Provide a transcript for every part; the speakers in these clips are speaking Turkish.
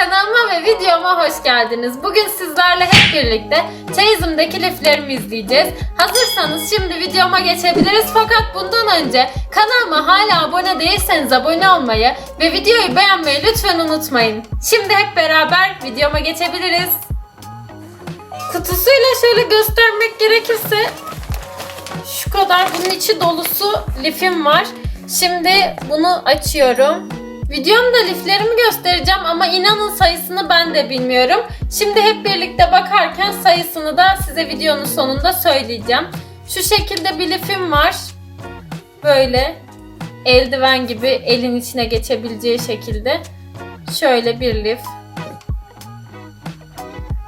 Kanalıma ve videoma hoş geldiniz. Bugün sizlerle hep birlikte çeyizimdeki liflerimi izleyeceğiz. Hazırsanız şimdi videoma geçebiliriz. Fakat bundan önce kanalıma hala abone değilseniz abone olmayı ve videoyu beğenmeyi lütfen unutmayın. Şimdi hep beraber videoma geçebiliriz. Kutusuyla şöyle göstermek gerekirse şu kadar bunun içi dolusu lifim var. Şimdi bunu açıyorum. Videomda liflerimi göstereceğim ama inanın sayısını ben de bilmiyorum. Şimdi hep birlikte bakarken sayısını da size videonun sonunda söyleyeceğim. Şu şekilde bir lifim var. Böyle eldiven gibi elin içine geçebileceği şekilde. Şöyle bir lif.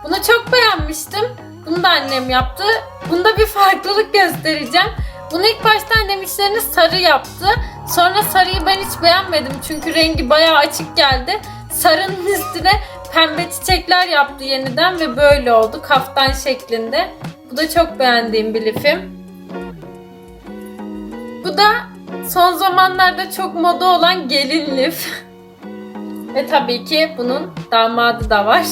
Bunu çok beğenmiştim. Bunu da annem yaptı. Bunda bir farklılık göstereceğim. Bunu ilk başta annem içlerini sarı yaptı. Sonra sarıyı ben hiç beğenmedim çünkü rengi bayağı açık geldi. Sarının üstüne pembe çiçekler yaptı yeniden ve böyle oldu kaftan şeklinde. Bu da çok beğendiğim bir lifim. Bu da son zamanlarda çok moda olan gelin lif. ve tabii ki bunun damadı da var.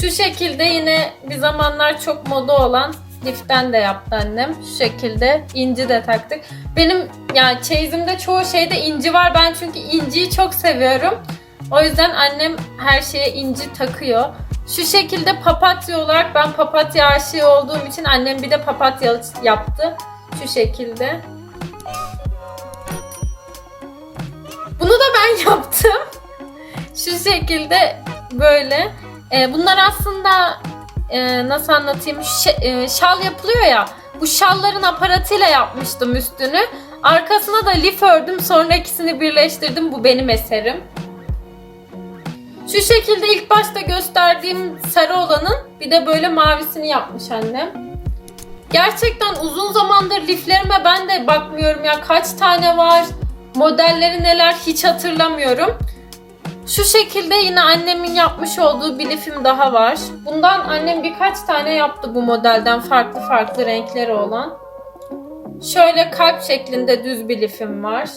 Şu şekilde yine bir zamanlar çok moda olan liften de yaptı annem. Şu şekilde inci de taktık. Benim yani çeyizimde çoğu şeyde inci var. Ben çünkü inciyi çok seviyorum. O yüzden annem her şeye inci takıyor. Şu şekilde papatya olarak ben papatya aşığı olduğum için annem bir de papatya yaptı. Şu şekilde. Bunu da ben yaptım. Şu şekilde böyle. Ee, bunlar aslında e, nasıl anlatayım Ş- e, şal yapılıyor ya bu şalların aparatıyla yapmıştım üstünü. Arkasına da lif ördüm sonra ikisini birleştirdim. Bu benim eserim. Şu şekilde ilk başta gösterdiğim sarı olanın bir de böyle mavisini yapmış annem. Gerçekten uzun zamandır liflerime ben de bakmıyorum ya kaç tane var modelleri neler hiç hatırlamıyorum şu şekilde yine annemin yapmış olduğu bir lifim daha var. Bundan annem birkaç tane yaptı bu modelden farklı farklı renkleri olan. Şöyle kalp şeklinde düz bir lifim var.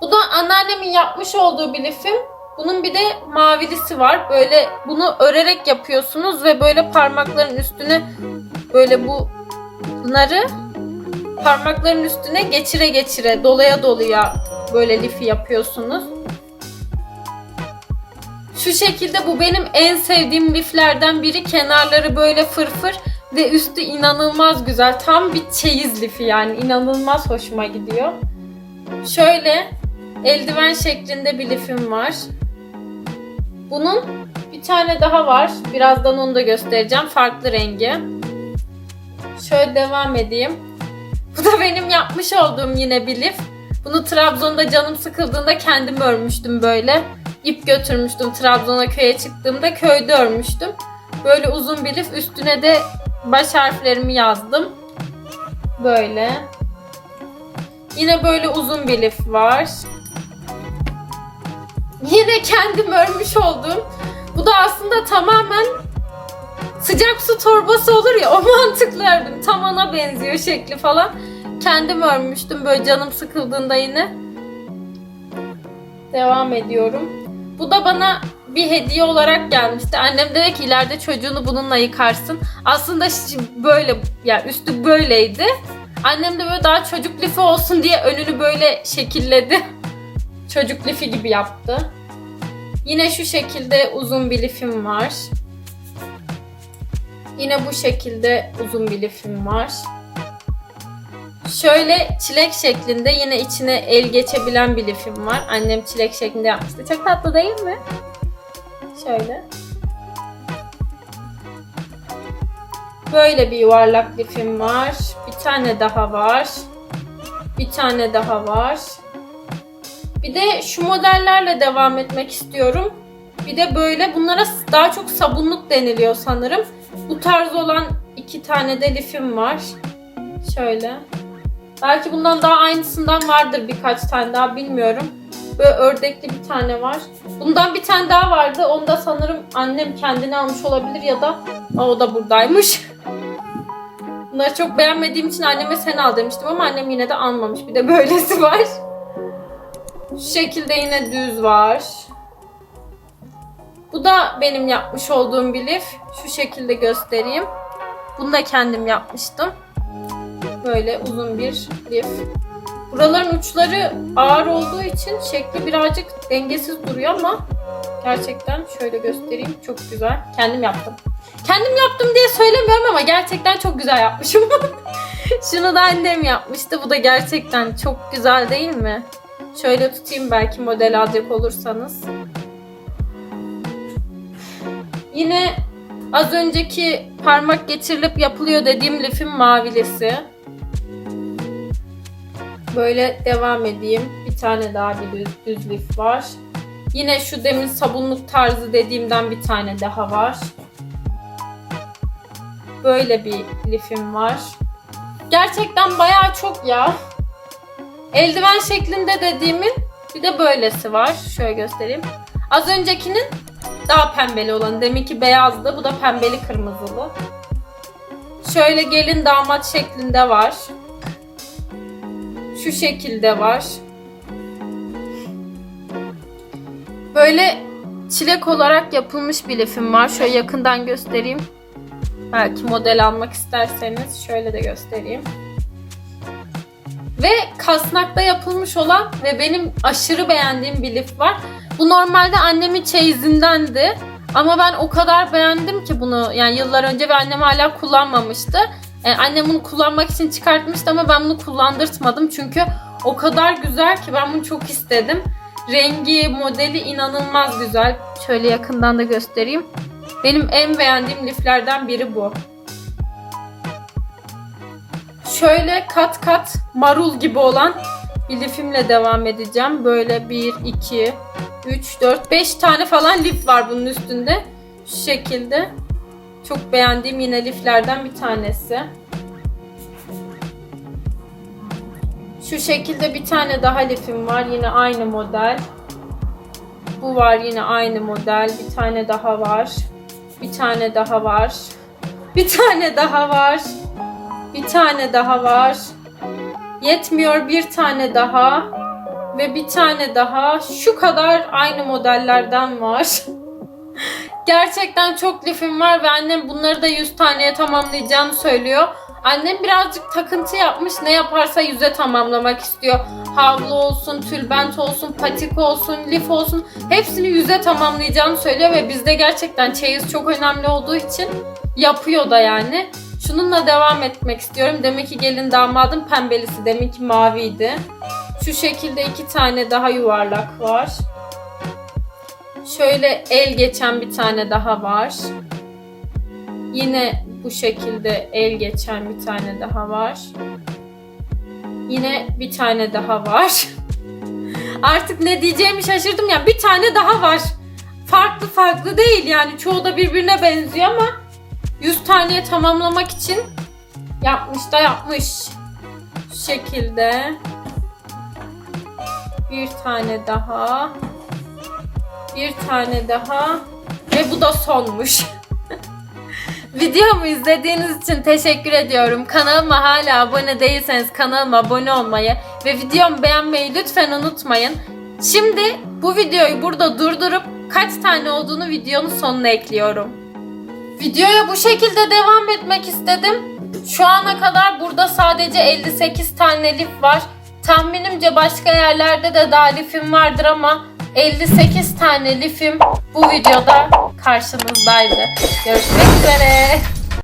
Bu da anneannemin yapmış olduğu bir lifim. Bunun bir de mavilisi var. Böyle bunu örerek yapıyorsunuz ve böyle parmakların üstüne böyle bunları parmakların üstüne geçire geçire dolaya dolaya böyle lifi yapıyorsunuz. Şu şekilde bu benim en sevdiğim liflerden biri. Kenarları böyle fırfır ve üstü inanılmaz güzel. Tam bir çeyiz lifi yani. inanılmaz hoşuma gidiyor. Şöyle eldiven şeklinde bir lifim var. Bunun bir tane daha var. Birazdan onu da göstereceğim. Farklı rengi. Şöyle devam edeyim. Bu da benim yapmış olduğum yine bir lif. Bunu Trabzon'da canım sıkıldığında kendim örmüştüm böyle ip götürmüştüm Trabzon'a köye çıktığımda köyde örmüştüm. Böyle uzun bir lif üstüne de baş harflerimi yazdım. Böyle. Yine böyle uzun bir lif var. Yine kendim örmüş olduğum. Bu da aslında tamamen sıcak su torbası olur ya o mantıklı ördüm. Tam ona benziyor şekli falan. Kendim örmüştüm böyle canım sıkıldığında yine. Devam ediyorum. Bu da bana bir hediye olarak gelmişti. Annem dedi ki ileride çocuğunu bununla yıkarsın. Aslında böyle ya yani üstü böyleydi. Annem de böyle daha çocuk lifi olsun diye önünü böyle şekilledi. çocuk lifi gibi yaptı. Yine şu şekilde uzun bir lifim var. Yine bu şekilde uzun bir lifim var. Şöyle çilek şeklinde yine içine el geçebilen bir lifim var. Annem çilek şeklinde yapmıştı. Çok tatlı değil mi? Şöyle. Böyle bir yuvarlak lifim var. Bir tane daha var. Bir tane daha var. Bir de şu modellerle devam etmek istiyorum. Bir de böyle bunlara daha çok sabunluk deniliyor sanırım. Bu tarz olan iki tane de lifim var. Şöyle. Belki bundan daha aynısından vardır birkaç tane daha bilmiyorum. Böyle ördekli bir tane var. Bundan bir tane daha vardı. Onu da sanırım annem kendine almış olabilir ya da o da buradaymış. Bunları çok beğenmediğim için anneme sen al demiştim ama annem yine de almamış. Bir de böylesi var. Şu şekilde yine düz var. Bu da benim yapmış olduğum bir lif. Şu şekilde göstereyim. Bunu da kendim yapmıştım. Böyle uzun bir lif. Buraların uçları ağır olduğu için şekli birazcık dengesiz duruyor ama gerçekten şöyle göstereyim. Çok güzel. Kendim yaptım. Kendim yaptım diye söylemiyorum ama gerçekten çok güzel yapmışım. Şunu da annem yapmıştı. Bu da gerçekten çok güzel değil mi? Şöyle tutayım belki model alacak olursanız. Yine az önceki parmak geçirilip yapılıyor dediğim lifin mavilisi. Böyle devam edeyim. Bir tane daha bir düz, düz lif var. Yine şu demin sabunluk tarzı dediğimden bir tane daha var. Böyle bir lifim var. Gerçekten bayağı çok ya. Eldiven şeklinde dediğimin bir de böylesi var. Şöyle göstereyim. Az öncekinin daha pembeli olan. Deminki beyazdı. Bu da pembeli kırmızılı. Şöyle gelin damat şeklinde var. Şu şekilde var. Böyle çilek olarak yapılmış bir lifim var. Şöyle yakından göstereyim. Belki model almak isterseniz şöyle de göstereyim. Ve kasnakta yapılmış olan ve benim aşırı beğendiğim bir lif var. Bu normalde annemin çeyizindendi. Ama ben o kadar beğendim ki bunu yani yıllar önce ve annem hala kullanmamıştı. Yani annem bunu kullanmak için çıkartmıştı ama ben bunu kullandırtmadım çünkü o kadar güzel ki ben bunu çok istedim. Rengi, modeli inanılmaz güzel. Şöyle yakından da göstereyim. Benim en beğendiğim liflerden biri bu. Şöyle kat kat marul gibi olan bir lifimle devam edeceğim. Böyle 1, 2, 3, 4, 5 tane falan lif var bunun üstünde. Şu şekilde. Çok beğendiğim yine liflerden bir tanesi. Şu şekilde bir tane daha lifim var. Yine aynı model. Bu var yine aynı model. Bir tane daha var. Bir tane daha var. Bir tane daha var. Bir tane daha var. Yetmiyor bir tane daha. Ve bir tane daha. Şu kadar aynı modellerden var. Gerçekten çok lifim var ve annem bunları da 100 taneye tamamlayacağını söylüyor. Annem birazcık takıntı yapmış. Ne yaparsa yüze tamamlamak istiyor. Havlu olsun, tülbent olsun, patik olsun, lif olsun. Hepsini yüze tamamlayacağını söylüyor ve bizde gerçekten çeyiz çok önemli olduğu için yapıyor da yani. Şununla devam etmek istiyorum. Demek ki gelin damadım pembelisi. Demek ki maviydi. Şu şekilde iki tane daha yuvarlak var. Şöyle el geçen bir tane daha var. Yine bu şekilde el geçen bir tane daha var. Yine bir tane daha var. Artık ne diyeceğimi şaşırdım ya. Bir tane daha var. Farklı farklı değil yani. Çoğu da birbirine benziyor ama 100 taneye tamamlamak için yapmış da yapmış. Şu şekilde. Bir tane daha. Bir tane daha. Ve bu da sonmuş. Videomu izlediğiniz için teşekkür ediyorum. Kanalıma hala abone değilseniz kanalıma abone olmayı ve videomu beğenmeyi lütfen unutmayın. Şimdi bu videoyu burada durdurup kaç tane olduğunu videonun sonuna ekliyorum. Videoya bu şekilde devam etmek istedim. Şu ana kadar burada sadece 58 tane lif var. Tahminimce başka yerlerde de daha lifim vardır ama 58 tane lifim bu videoda karşınızdaydı. Görüşmek üzere.